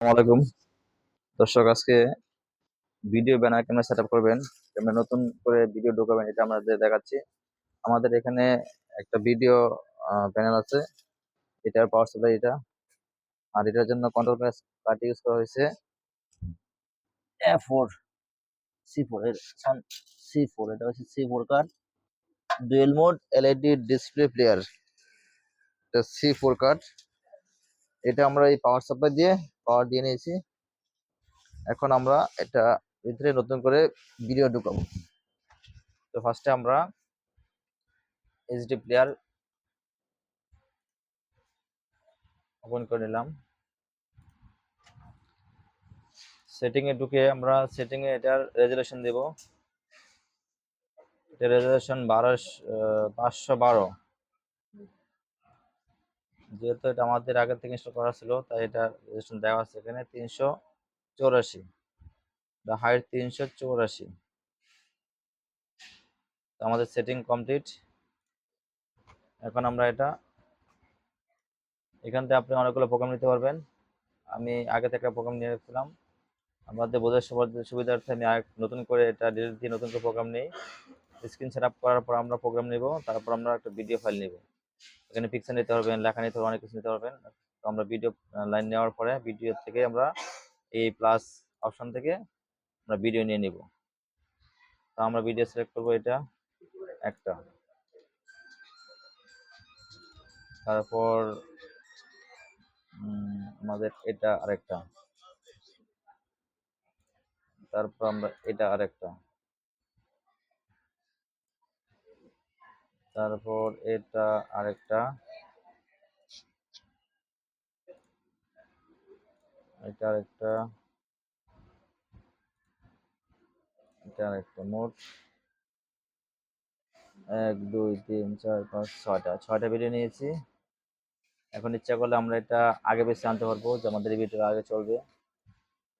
আসসালামাইকুম দর্শক, আজকে ভিডিও ব্যানার কেমন সেট করবেন। কেমন নতুন করে ভিডিও ঢোকাবেন, এটা আমাদের দেখাচ্ছি। আমাদের এখানে একটা ভিডিও প্যানেল আছে। এটার পাওয়ার সাপ্লাই এটা। আর এটার জন্য কন্ট্রোল প্যাস কার্ড ইউজ করা হয়েছে। A four C four C four এটা হচ্ছে C four card LED display player এটা সি ফোর কার্ড এটা আমরা এই পাওয়ার সাপ্লাই দিয়ে পাওয়ার দিয়ে নিয়েছি। এখন আমরা এটা ভিতরে নতুন করে ভিডিও ঢুকাবো। তো ফার্স্টে আমরা এইচডি প্লেয়ার ওপেন করে নিলাম। সেটিং এ ঢুকে আমরা সেটিং এ এটার রেজুলেশন দেব। এটা রেজুলেশন বারো পাঁচশো বারো। যেহেতু এটা আমাদের আগে থেকে ইনস্টল করা ছিল, তাই এটা রেজুলেশন দেওয়া আছে এখানে তিনশো চৌরাশি। দ্য হাইট তিনশো চৌরাশি। আমাদের সেটিং কমপ্লিট এখন আমরা এটা, এখান থেকে আপনি অনেকগুলো প্রোগ্রাম নিতে পারবেন। আমি আগে থেকে প্রোগ্রাম নিয়ে রেখেছিলাম। আমাদের বোঝার সবার সুবিধার্থে আমি নতুন করে এটা ডিলিট দিয়ে নতুন করে প্রোগ্রাম নিই। স্ক্রিন সেট আপ করার পর আমরা প্রোগ্রাম নেব, তারপর আমরা একটা ভিডিও ফাইল নেব। এখানে পিকচার নিতে পারবেন, লেখা নিতে পারবেন, অনেক কিছু নিতে পারবেন। তো আমরা ভিডিও লাইন নেওয়ার পরে ভিডিও থেকে আমরা এই প্লাস অপশন থেকে আমরা ভিডিও নিয়ে নিব। তো আমরা ভিডিও সিলেক্ট করব এটা, একটা। তারপর আমাদের এটা আরেকটা। তারপর আমরা এটা আরেকটা। তারপর এটা আরেকটা। এটা আরেকটা। এটা আরেকটা মোট। এক, দুই, তিন, চার, পাঁচ, ছয়টা। ছয়টা ভিডিও নিয়েছি। এখন ইচ্ছা করলে আমরা এটা আগে বেশি আনতে পারব যে আমাদের এই ভিডিও আগে চলবে।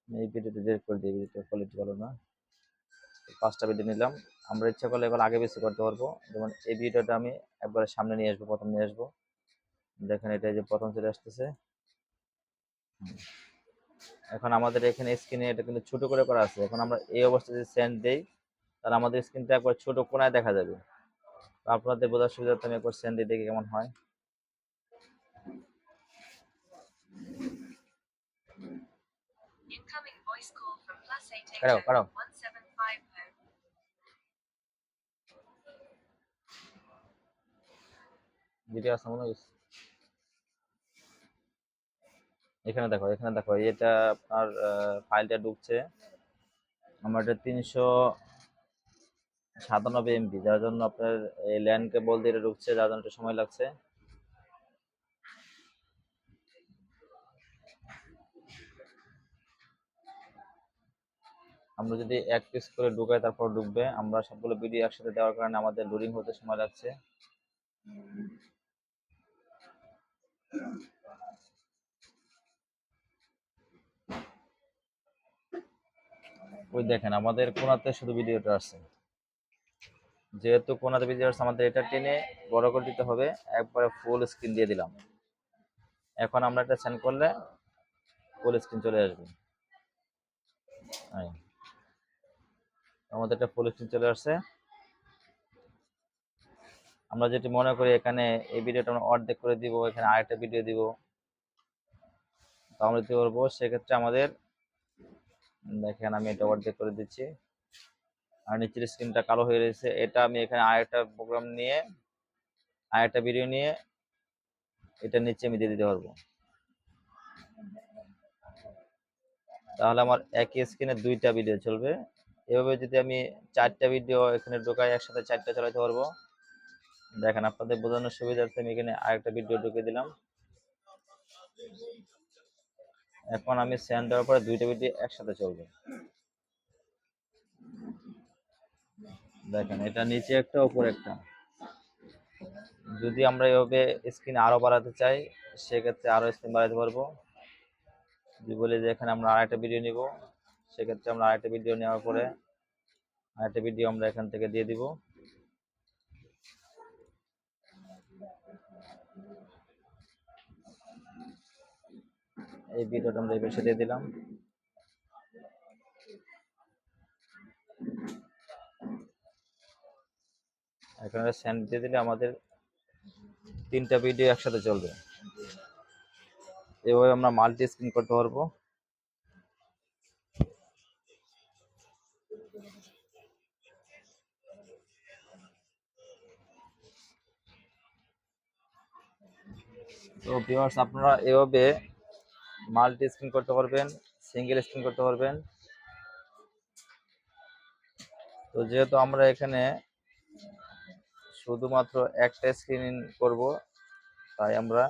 এই ভিডিওটা করে দিই ভিডিওটা কোয়ালিটি ভালো না। পাঁচটা ভিডিও নিলাম। আমরা ইচ্ছা করলে এবার আগে বেশি করতে পারব। যেমন এই ভিডিওটা আমি একবারে সামনে নিয়ে আসব প্রথম নিয়ে আসব। দেখেন এটা যে প্রথম চলে আসতেছে। এখন আমাদের এখানে স্ক্রিনে এটা কিন্তু ছোট করে করা আছে। এখন আমরা এই অবস্থায় যদি সেন্ড দেই তাহলে আমাদের স্ক্রিনটা একবার ছোট কোনায় দেখা যাবে। তো আপনাদের বোঝার সুবিধার্থে আমি একবার সেন্ড দিয়ে দেখি কেমন হয়। Incoming voice ভিডিও আছে মনে এখানে দেখো এখানে দেখো, এটা আপনার ফাইলটা ঢুকছে। আমার এটা তিনশো সাতানব্বই এমবি যার জন্য আপনার এই ল্যান্ড কেবল দিয়ে ঢুকছে, যার জন্য একটু সময় লাগছে। আমরা যদি এক পিস করে ঢুকাই, তারপর ঢুকবে। আমরা সবগুলো ভিডিও একসাথে দেওয়ার কারণে আমাদের লোডিং হতে সময় লাগছে। ওই দেখেন, আমাদের কোনাতে শুধু ভিডিওটা আসছে। যেহেতু কোনাতে ভিডিও আসছে, আমাদের এটা টেনে বড় করে দিতে হবে। একবারে ফুল স্ক্রিন দিয়ে দিলাম। এখন আমরা এটা সেন্ড করলে ফুল স্ক্রিন চলে আসবে। আমাদের একটা ফুল স্ক্রিন চলে আসছে। আমরা যেটি মনে করি এখানে এই ভিডিওটা আমরা অর্ধেক করে দিব, এখানে আরেকটা ভিডিও দিব, তো আমরা দিতে পারব সেক্ষেত্রে আমাদের, দেখেন আমি এটা অর্ধেক করে দিচ্ছি। আর নিচের স্ক্রিনটা কালো হয়ে রয়েছে। এটা আমি এখানে আরেকটা প্রোগ্রাম নিয়ে, আরেকটা ভিডিও নিয়ে এটা নিচে আমি দিয়ে দিতে পারব। তাহলে আমার একই স্ক্রিনে দুইটা ভিডিও চলবে। এভাবে যদি আমি চারটা ভিডিও এখানে ঢোকাই, একসাথে চারটা চালাতে পারব। দেখেন, আপনাদের বোঝানোর সুবিধার্থে আমি এখানে আরেকটা ভিডিও ঢুকে দিলাম। এখন আমি সেন্ড দেওয়ার পরে দুইটা ভিডিও একসাথে চলবে। দেখেন, এটা নিচে একটা, উপরে একটা। যদি আমরা এভাবে স্ক্রিন আরও বাড়াতে চাই, সেক্ষেত্রে আরও স্ক্রিন বাড়াতে পারব। যদি বলি যে এখানে আমরা আরেকটা ভিডিও নিব, সেক্ষেত্রে আমরা আরেকটা ভিডিও নেওয়ার পরে আরেকটা ভিডিও আমরা এখান থেকে দিয়ে দিব। এই ভিডিওটা আমরা এই পাশে দিয়ে দিলাম। এখানে সেন্ড দিয়ে দিলে আমাদের তিনটা ভিডিও একসাথে চলবে। এভাবে আমরা মাল্টি স্ক্রিন করতে পারব। তো ভিউয়ার্স আপনারা এভাবে মাল্টি স্ক্রিন করতে পারবেন সিঙ্গেল স্ক্রিন করতে পারবেন। তো যেহেতু আমরা এখানে শুধুমাত্র একটা স্ক্রিন করব, তাই আমরা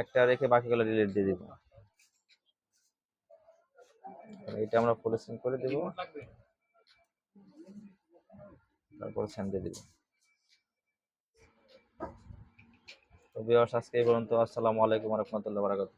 একটা রেখে বাকিগুলো ডিলিট দিয়ে দিব। এটা আমরা ফুল স্ক্রিন করে দিব। তারপর সেন্ড দিয়ে দিব। তো ভিউয়ার্স আজকে এই পর্যন্ত। আসসালামু আলাইকুম রহমতুল্লাহ বারাকাতুহু।